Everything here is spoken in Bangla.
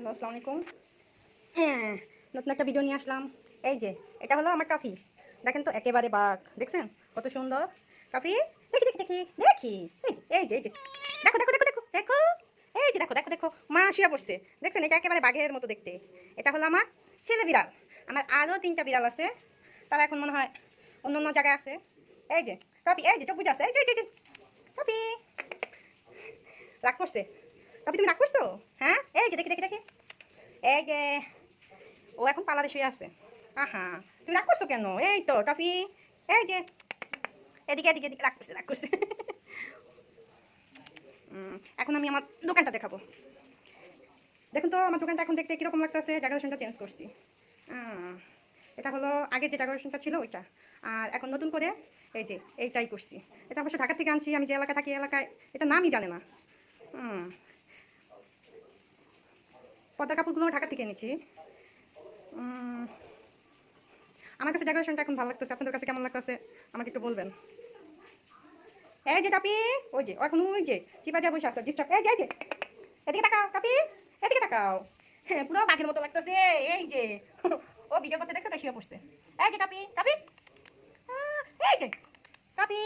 হ্যালো আসসালামু আলাইকুম নতুন একটা ভিডিও নিয়ে আসলাম। এই যে এটা হলো আমার টফি দেখেন তো একেবারে বাঘ। দেখছেন? কত সুন্দর। টফি দেখি দেখি দেখি দেখি। এই যে এই যে দেখো দেখো দেখো দেখো দেখো। এই যে দেখো দেখো দেখো। মা শুয়ে পড়ছে। দেখছেন? এটা একেবারে বাঘের মতো দেখতে। এটা হলো আমার ছেলে বিড়াল। আমার আরও তিনটা বিড়াল আছে। তারা এখন মনে হয় অন্য অন্য জায়গায় আছে। এই যে টপি এই যে চোখ বুঝে আছে। এই যে এই যে, টপি রাগ করছে? তবে তুমি রাগ করছ? হ্যাঁ? এই যে দেখি দেখি এই যে, ও এখন পালারে শুয়ে আছে। আহা, তুমি রাগ করছ কেন? এই তো টপি এই যে, এদিকে এদিকে এদিকে, রাগ করছে রাগ করছে। এখন আমি আমার দোকানটা দেখাবো। দেখুন তো, আমার দোকানটা এখন দেখতে কীরকম লাগতেছে ডেকোরেশনটা চেঞ্জ করছি। এটা হলো আগে যে ডেকোরেশনটা ছিল, ওইটা। আর এখন নতুন করে এই যে, এইটাই করছি। এটা অবশ্য ঢাকা থেকে আনছি, আমি যে এলাকা থাকি এলাকায় এটা নামই জানে না। হুম পদ্মা কাপড়গুলো ঢাকা থেকে এনেছি। আমার কাছে ডেকোরেশনটা এখন ভালো লাগতেছে। আপনাদের কাছে কেমন লাগতেছে? আমাকে একটু বলবেন। এই যে কাপি, ওই যে, এখন ওই যে, চিপা যা বসে আছে ডিস্টার্ব এই যে এই যে, এদিকে তাকাও, কাপি, এদিকে তাকাও। হ্যাঁ পুরো বাঘের মতো লাগতেছে। এই যে, ও ভিডিও করতে দেখছে, তাই শুয়ে পড়ছে। এই যে কাপি কাপি। এই যে, কাপি।